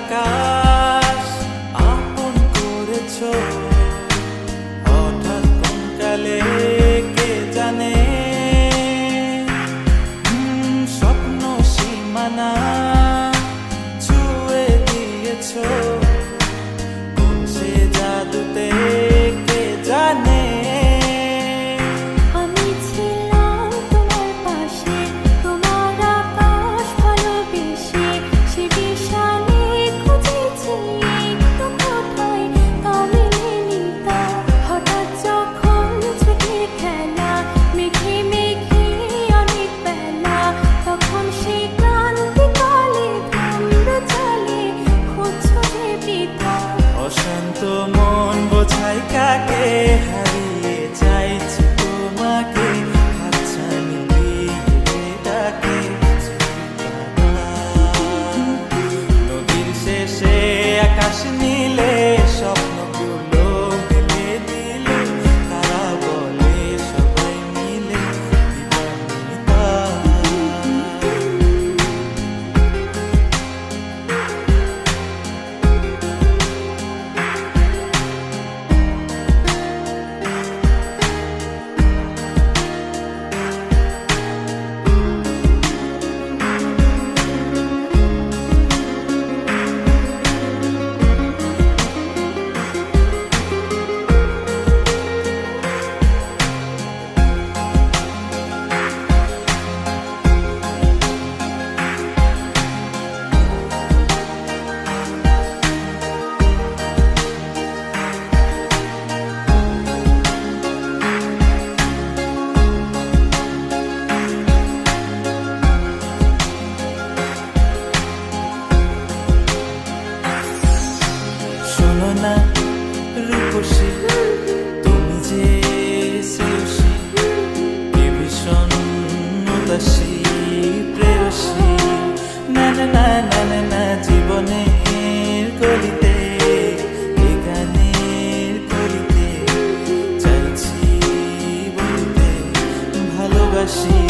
আকাশ আপন করেছ। হঠাৎ কোনকালে কে জানে? স্বপ্ন সীমানা ভালোবাসি, প্রেয়সী। না না না না না না, জীবনের করিতে গানের করিতে চাইছি বলতে ভালোবাসি।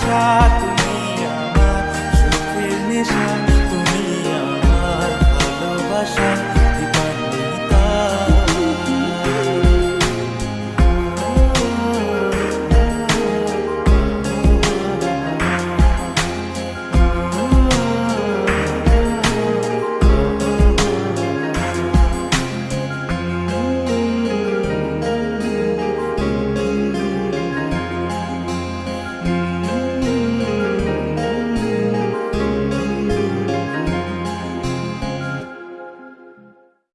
chato.